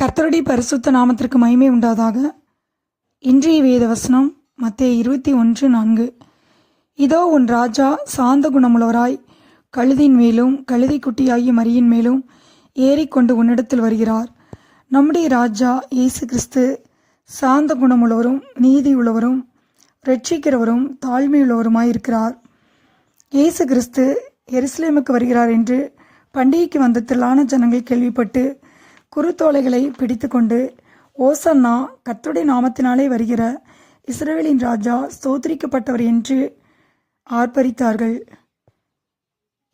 கர்த்தருடைய பரிசுத்த நாமத்திற்கு மகிமை உண்டாதாக. இன்றைய வேத வசனம் மத்திய இருபத்தி ஒன்று நான்கு. இதோ உன் ராஜா சாந்த குணமுள்ளவராய் கழுதின் மேலும் கழுதி குட்டியாகிய மரியின் மேலும் ஏறிக்கொண்டு உன்னிடத்தில் வருகிறார். நம்முடைய ராஜா இயேசு கிறிஸ்து சாந்த குணமுள்ளவரும் நீதி உள்ளவரும் ரட்சிக்கிறவரும் தாழ்மையுள்ளவருமாயிருக்கிறார் இயேசு கிறிஸ்து எருசலேமுக்கு வருகிறார் என்று பண்டிகைக்கு வந்த திரளான ஜனங்கள் கேள்விப்பட்டு குருத்தோலைகளை பிடித்துக்கொண்டு ஓசன்னா கத்துடைய நாமத்தினாலே வருகிற இஸ்ரேலின் ராஜா ஸ்தோத்திரிக்கப்பட்டவர் என்று ஆர்ப்பரித்தார்கள்.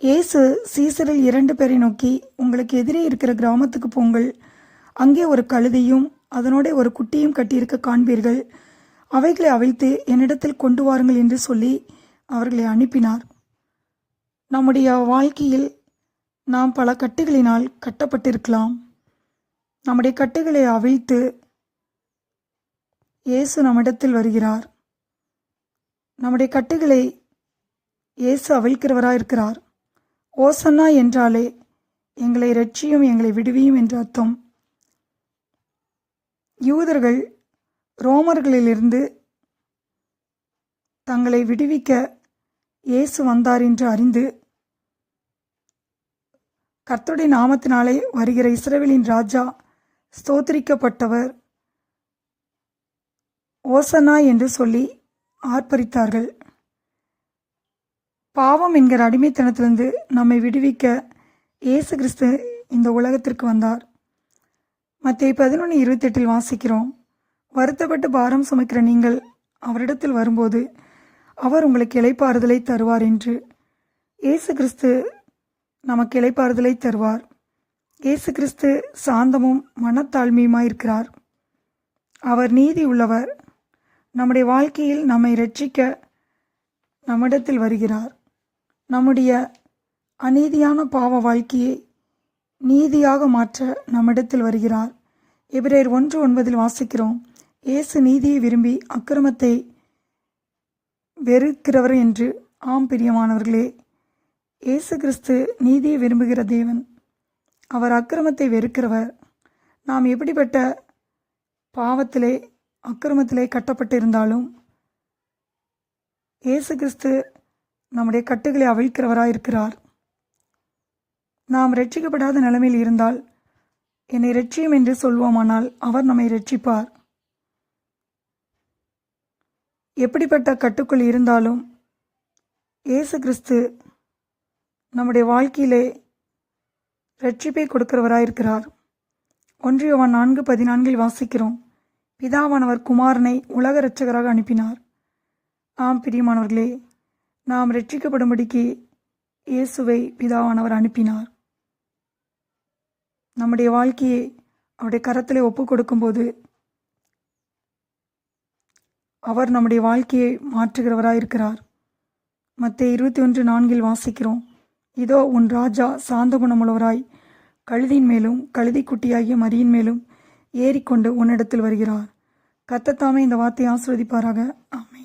இயேசு சீசரில் இரண்டு பேரை நோக்கி உங்களுக்கு எதிரே இருக்கிற கிராமத்துக்கு போங்கள். அங்கே ஒரு கழுதையும் அதனோட ஒரு குட்டியும் கட்டியிருக்க காண்பீர்கள். அவைகளை அவிழ்த்து என்னிடத்தில் கொண்டு வாருங்கள் என்று சொல்லி அவர்களை அனுப்பினார். நம்முடைய வாழ்க்கையில் நாம் பல கட்டுகளினால் கட்டப்பட்டிருக்கலாம். நம்முடைய கட்டுகளை அவிழ்த்து இயேசு நம்மிடத்தில் வருகிறார். நம்முடைய கட்டுகளை இயேசு அவிழ்க்கிறவராயிருக்கிறார். ஓசன்னா என்றாலே எங்களை ரட்சியும் எங்களை விடுவியும் என்று அர்த்தம். யூதர்கள் ரோமர்களிலிருந்து தங்களை விடுவிக்க இயேசு வந்தார் என்று அறிந்து கர்த்தருடைய நாமத்தினாலே வருகிற இஸ்ரேவேலின் ராஜா ஸ்தோத்திரிக்கப்பட்டவர். ஓசனா என்று சொல்லி ஆர்ப்பரித்தார்கள். பாவம் என்கிற அடிமைத்தனத்திலிருந்து நம்மை விடுவிக்க இயேசு கிறிஸ்து இந்த உலகத்திற்கு வந்தார். மத்திய பதினொன்று இருபத்தெட்டில் வாசிக்கிறோம். வருத்தப்பட்டு பாரம் சுமைக்கிற நீங்கள் அவரிடத்தில் வரும்போது அவர் உங்களுக்கு இளைப்பாறுதலை தருவார் என்று. இயேசு கிறிஸ்து நமக்கு இளைப்பாறுதலை தருவார். இயேசு கிறிஸ்து சாந்தமும் மனத்தாழ்மையுமாயிருக்கிறார். அவர் நீதி உள்ளவர் நம்முடைய வாழ்க்கையில் நம்மை ரட்சிக்க நம்மிடத்தில் வருகிறார். நம்முடைய அநீதியான பாவ வாழ்க்கையை நீதியாக மாற்ற நம்மிடத்தில் வருகிறார். எபிரேர் ஒன்று ஒன்பதில் வாசிக்கிறோம். இயேசு நீதியை விரும்பி அக்கிரமத்தை வெறுக்கிறவர் என்று. ஆம் பிரியமானவர்களே இயேசு கிறிஸ்து நீதியை விரும்புகிற தேவன் அவர் அக்கிரமத்தை வெறுக்கிறவர். நாம் எப்படிப்பட்ட பாவத்திலே அக்கிரமத்திலே கட்டப்பட்டிருந்தாலும் இயேசு கிறிஸ்து நம்முடைய கட்டுகளை அவிழ்க்கிறவராக இருக்கிறார் நாம் ரட்சிக்கப்படாத நிலைமையில் இருந்தால் என்னை ரட்சியும் என்று சொல்வோமானால் அவர் நம்மை ரட்சிப்பார் எப்படிப்பட்ட கட்டுக்குள் இருந்தாலும் இயேசு கிறிஸ்து நம்முடைய வாழ்க்கையிலே ரட்சிப்பை கொடுக்கிறவராயிருக்கிறார். ஒன்றியவன் நான்கு பதினான்கில் வாசிக்கிறோம். பிதாவானவர் குமாரனை உலக இரட்சகராக அனுப்பினார். ஆம் பிரியமானவர்களே நாம் ரட்சிக்கப்படும்படிக்கு இயேசுவை பிதாவானவர் அனுப்பினார். நம்முடைய வாழ்க்கையை அவருடைய கரத்தில் ஒப்பு கொடுக்கும்போது அவர் நம்முடைய வாழ்க்கையை மாற்றுகிறவராயிருக்கிறார். மற்ற இருபத்தி ஒன்று நான்கில் வாசிக்கிறோம். இதோ உன் ராஜா சாந்த குணமுள்ளவராய் கழுதியின் மேலும் கழுதை குட்டியாகிய மரியின் மேலும் ஏறிக்கொண்டு உன்னிடத்தில் வருகிறார். கத்தத்தாமே இந்த வார்த்தையை ஆஸ்வதிப்பாராக ஆமாம்